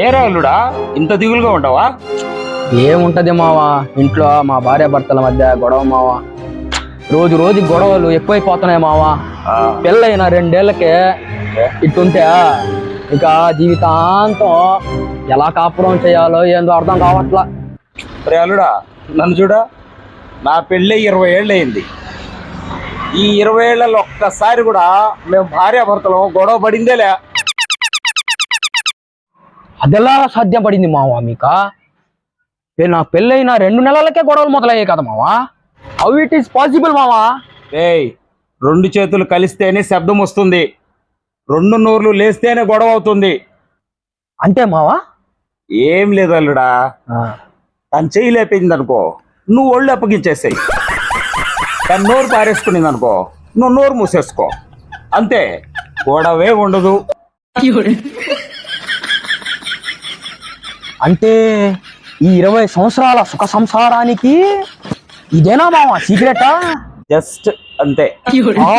ఏ రాలుడా ఇంత దిగులుగా ఉండవా ఏముంటది మావా? ఇంట్లో మా భార్య భర్తల మధ్య గొడవ మావా. రోజు రోజు గొడవలు ఎక్కువైపోతున్నాయి మావా. పెళ్ళైన రెండేళ్ళకే ఇట్టుంటే ఇక జీవితాంతం ఎలా కాపురం చేయాలో ఏందో అర్థం కావట్లా. రే అల్లుడా నన్ను చూడ. నా పెళ్ళి ఇరవై ఏళ్ళు అయింది ఈ ఇరవై ఏళ్ళలో ఒక్కసారి కూడా మేము భార్యాభర్తలం గొడవ పడిందేలే. అదెలా సాధ్యపడింది మావా మీక? నా పెళ్ళైన రెండు నెలలకే గొడవలు మొదలయ్యాయి కదా మావా? హౌ ఇట్ ఈస్ పాసిబుల్ మావా? ఏయ్ రెండు చేతులు కలిస్తేనే శబ్దం వస్తుంది. రెండు నోర్లు లేస్తేనే గొడవ అవుతుంది. అంటే మావా? ఏం లేదు అల్లుడా. తను చెయ్యి లేపింది అనుకో నువ్వు ఒళ్ళు అప్పగించేసాయి. తను నోరు పారేసుకునింది అనుకో నువ్వు నోరు మూసేసుకో. అంతే గొడవే ఉండదు. అంటే ఈ ఇరవై సంవత్సరాల సుఖ సంసారానికి ఇదేనా మావా సీక్రెటా జస్ట్ అంతే. ఆ.